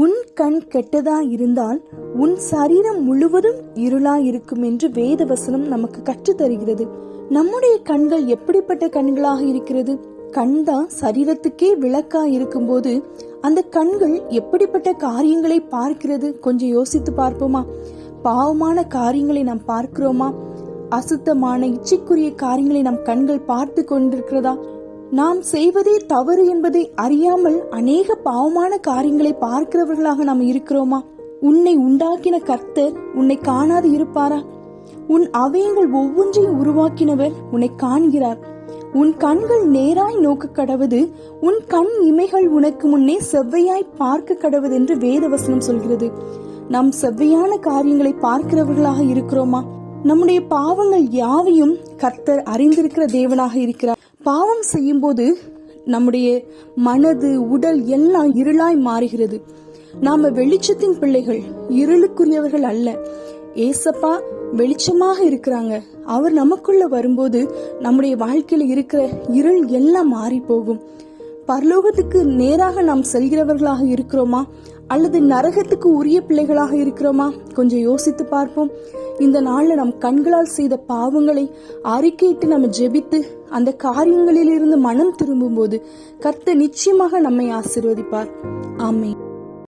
உன் கண் கெட்டதா இருந்தால் உன் சரீரம் முழுவதும் இருளா இருக்கும் என்று வேத வசனம் நமக்கு கற்று தருகிறது. நம்முடைய கண்கள் எப்படிப்பட்ட கண்களாக இருக்கிறது? கண்தான் சரீரத்துக்கே விளக்கா இருக்கும்போது அந்த கண்கள் எப்படிப்பட்ட காரியங்களை பார்க்கிறது? கொஞ்சம் யோசித்து பார்ப்போமா? பாவமான காரியங்களை நாம் பார்க்கிறோமா? அசுத்தமான இச்சைக்குரிய காரியங்களை நம் கண்கள் பார்த்து கொண்டிருக்கிறதா? நாம் செய்வதே தவறு என்பதை அறியாமல் அநேக பாவமான காரியங்களை பார்க்கிறவர்களாக நாம் இருக்கிறோமா? உன்னை உண்டாக்கின கர்த்தர் உன்னை காணாது இருப்பாரா? உன் அவயங்கள் ஒவ்வொன்றையும் உருவாக்கினவர் உன்னை காண்கிறார். உன் கண்கள் நேராய் நோக்க கடவுது உன் கண் இமைகள் உனக்கு முன்னே செவ்வையாய் பார்க்க கடவுது என்று வேதவசனம் சொல்கிறது. நாம் செவ்வையான காரியங்களை பார்க்கிறவர்களாக இருக்கிறோமா? நம்முடைய பாவங்கள் யாவையும் கர்த்தர் அறிந்திருக்கிற தேவனாக இருக்கிறார். பாவம் செய்யும்போது நம்முடைய மனது உடல் எல்லாம் இருளாய் மாறுகிறது. நாம வெளிச்சத்தின் பிள்ளைகள் இருளுக்குரியவர்கள் அல்ல. ஏசப்பா வெளிச்சமாக இருக்கிறாங்க. அவர் நமக்குள்ள வரும்போது நம்முடைய வாழ்க்கையில இருக்கிற இருள் எல்லாம் மாறி போகும் பரலோகத்துக்கு நேராக நாம் செல்கிறவர்களாக இருக்கிறோமா? அல்லது நரகத்துக்கு உரிய பிள்ளைகளாக இருக்கிறோமா? கொஞ்சம் யோசித்து பார்ப்போம். இந்த நாளில் நம் கண்களால் செய்த பாவங்களை அறிக்கையிட்டு நம்ம ஜெபித்து அந்த காரியங்களிலிருந்து மனம் திரும்பும்போது கர்த்த நிச்சயமாக நம்மை ஆசீர்வதிப்பார். ஆமே